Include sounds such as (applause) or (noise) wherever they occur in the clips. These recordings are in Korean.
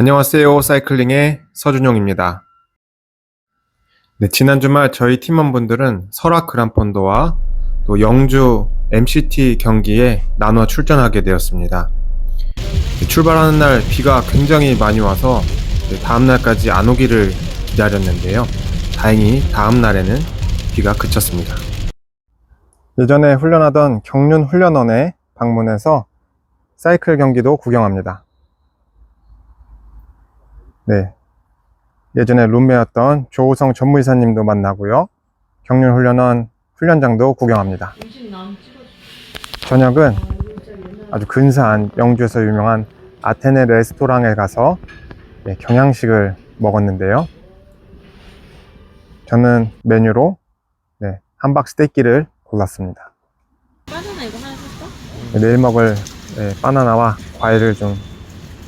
안녕하세요. 사이클링의 서준용입니다. 네, 지난 주말 저희 팀원분들은 설악 그란폰도와 또 영주 MCT 경기에 나눠 출전하게 되었습니다. 네, 출발하는 날 비가 굉장히 많이 와서 네, 다음 날까지 안 오기를 기다렸는데요. 다행히 다음 날에는 비가 그쳤습니다. 예전에 훈련하던 경륜 훈련원에 방문해서 사이클 경기도 구경합니다. 네. 예전에 룸메였던 조우성 전무이사님도 만나고요. 경륜훈련원 훈련장도 구경합니다. 저녁은 아주 근사한 영주에서 유명한 아테네 레스토랑에 가서 네, 경양식을 먹었는데요. 저는 메뉴로 네, 함박 스테이키를 골랐습니다. 바나나 이거 하나 샀어? 네, 내일 먹을 네, 바나나와 과일을 좀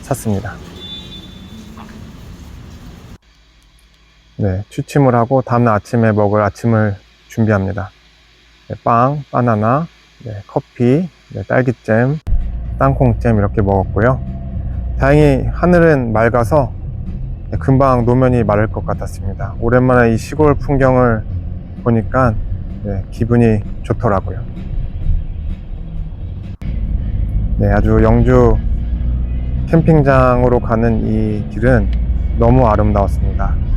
샀습니다. 네, 취침을 하고 다음날 아침에 먹을 아침을 준비합니다. 네, 빵, 바나나, 네, 커피, 네, 딸기잼, 땅콩잼 이렇게 먹었고요. 다행히 하늘은 맑아서 네, 금방 노면이 마를 것 같았습니다. 오랜만에 이 시골 풍경을 보니까 네, 기분이 좋더라고요. 네, 아주 영주 캠핑장으로 가는 이 길은 너무 아름다웠습니다.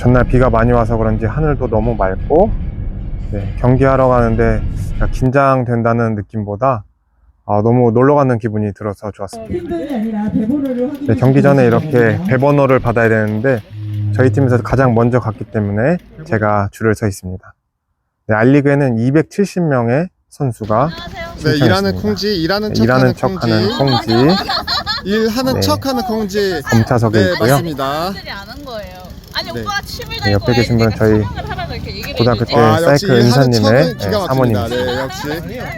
전날 비가 많이 와서 그런지 하늘도 너무 맑고 네, 경기하러 가는데 긴장된다는 느낌보다 아, 너무 놀러 가는 기분이 들어서 좋았습니다. 확인해 네, 경기 전에 이렇게 배번호를 받아야 되는데 저희 팀에서 가장 먼저 갔기 때문에 제가 줄을 서 있습니다. 네, 알리그에는 270명의 선수가. 네, 일하는. 콩지, 일하는 네, 척하는 일하는 척하는 콩지 (laughs) 일하는 네. 척 하는 콩지. 검차석에 네, 있고요. 맞습니다. 들이 아는 거예요. 아니 네. 오빠가 취미 네, 옆에 계신 분은 저희 고등학교 때 아, 역시 사이클 일하는 은사님의 기가 네, 막힙니다. 사모님입니다. 네, 역시.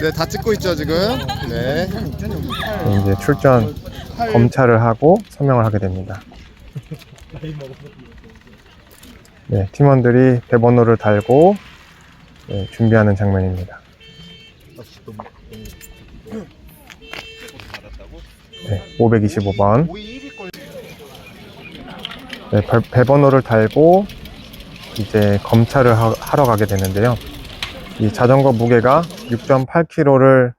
네, 다 찍고 있죠, 지금. 네. 네, 이제 출전 검찰을 하고 서명을 하게 됩니다. 네, 팀원들이 배번호를 달고 네, 준비하는 장면입니다. 네, 525번. 네, 배, 배번호를 달고 이제 검찰을 하, 하러 가게 되는데요. 이 자전거 무게가 6.8kg를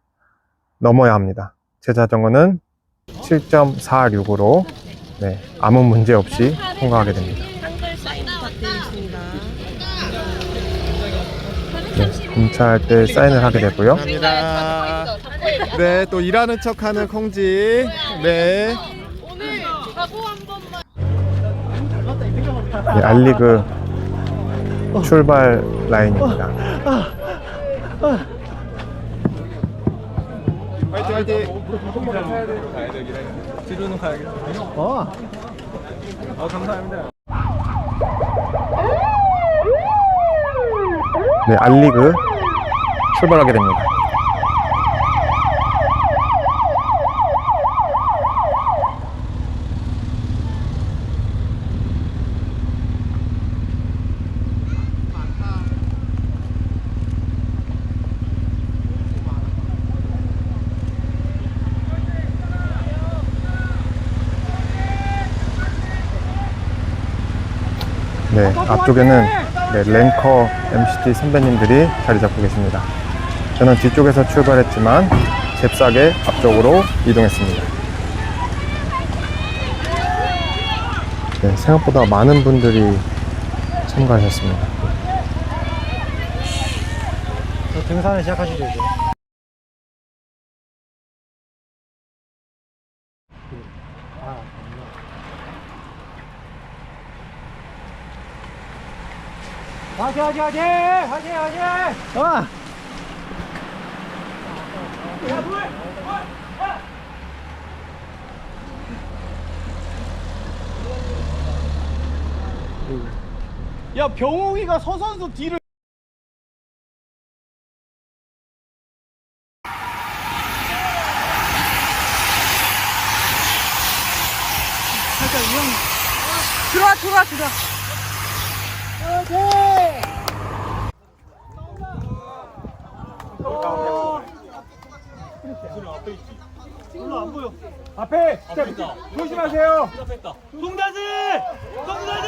넘어야 합니다. 제 자전거는 7.46으로 네, 아무 문제 없이 통과하게 됩니다. 한글 사인 부탁드리겠습니다. 네, 검찰 때 사인을 하게 되고요. 감사합니다. 네, 또 일하는 척하는 콩지. 네. 네, 알리그 출발 라인입니다. 화이팅, 화이팅. 네, 알리그 출발하게 됩니다. 네, 앞쪽에는 네, 랭커 MCT 선배님들이 자리 잡고 계십니다. 저는 뒤쪽에서 출발했지만 잽싸게 앞쪽으로 이동했습니다. 네, 생각보다 많은 분들이 참가하셨습니다. 등산을 시작하시죠 이제. 화이팅 화이팅 화이팅! 화이팅 화이팅! 와 야 병욱이가 서선수 뒤를 들어와 들어와 들어와. 앞에 자, 조심하세요. 동다지! 동다지!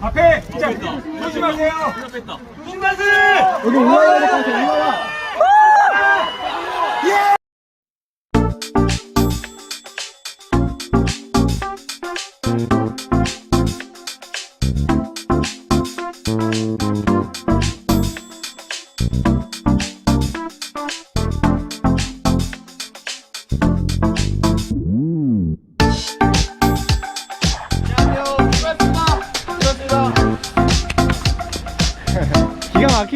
앞에 자, 조심하세요. 동다지! 여기 올라가야 될것 같아. 올라가. 기가 막히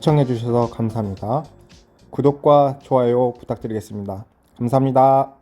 시청해주셔서 감사합니다. 구독과 좋아요 부탁드리겠습니다. 감사합니다.